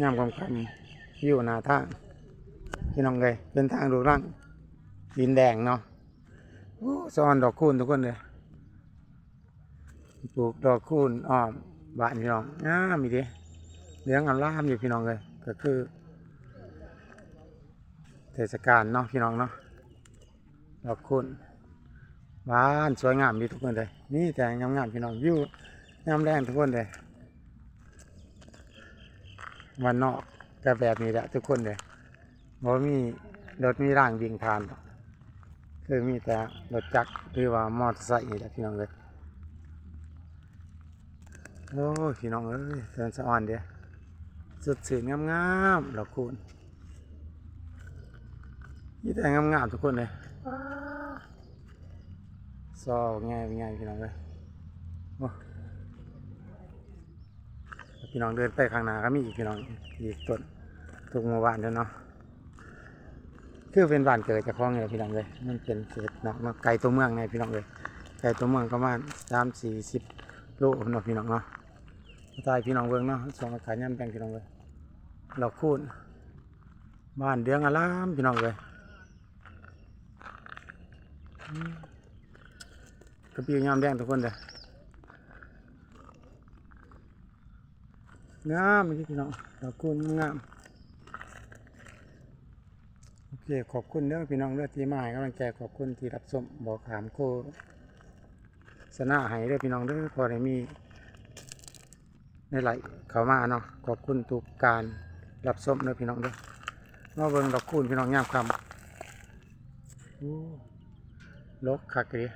ยามคำคำอยู่หนาทางพี่น้องเลยเป็นทางดูร่างดินแดงเนาะโอ้สอนดอกคูณทุกคนเลยปลูกดอกคูณอ้อมบ้านพี่น้องงามีดิเลี้ยงอารามอยู่พี่น้องเลยก็คือ เทศกาลเนาะพี่น้องเนาะดอกคูณบ้านสวยงามดีทุกคนเลยนี่แต่งงามๆพี่น้องวิวงามแรงทุกคนเลย วันนอกก็แบบนี้แหละทุกคนเลยบ่มีรถมีร่างวิ่งผ่าน คือมีแต่รถจักรหรือว่ามอเตอร์ไซค์นี่แหละพี่น้องเลยโอ้พี่น้องเอ้ยเดินสะอ่อนเดียวสุดสื่นงามๆดอกคูณนี่แต่งามๆทุกคนเลยซอง่ายง่ายพี่น้องเลยโอ้ พี่น้องเดินไปข้างหน้าก็มีอีกพี่น้องอีกต้นทุกหมู่บ้านเด้อเนาะคือเป็นบ้านเกิดจากคลองเลยพี่น้องเลยมันเป็นเขตเนาะไกลตัวเมืองไงพี่น้องเลยไกลตัวเมืองประมาณสามสี่สิบโลเนาะพี่น้องเนาะตายพี่น้องเบิ่งเนาะสองขายย่ำแปลงพี่น้องเลยดอกคูณบ้านเดืองอารามพี่น้องเลยกระปีย่ำแดงทุกคนเลย งามนี่พี่น้องขอบคุณงามโอเคขอบคุณเด้อพี่น้องเด้อที่มาให้กำลังใจขอบคุณที่รับชมบอกถามโคสนาให้เด้อพี่น้องเด้อพอได้มีในไหลเขามาเนาะขอบคุณทุกการรับชมเด้อพี่น้องเด้อมาเบิ่งดอกคูณพี่น้องยามคำโอ้ลกคักเลย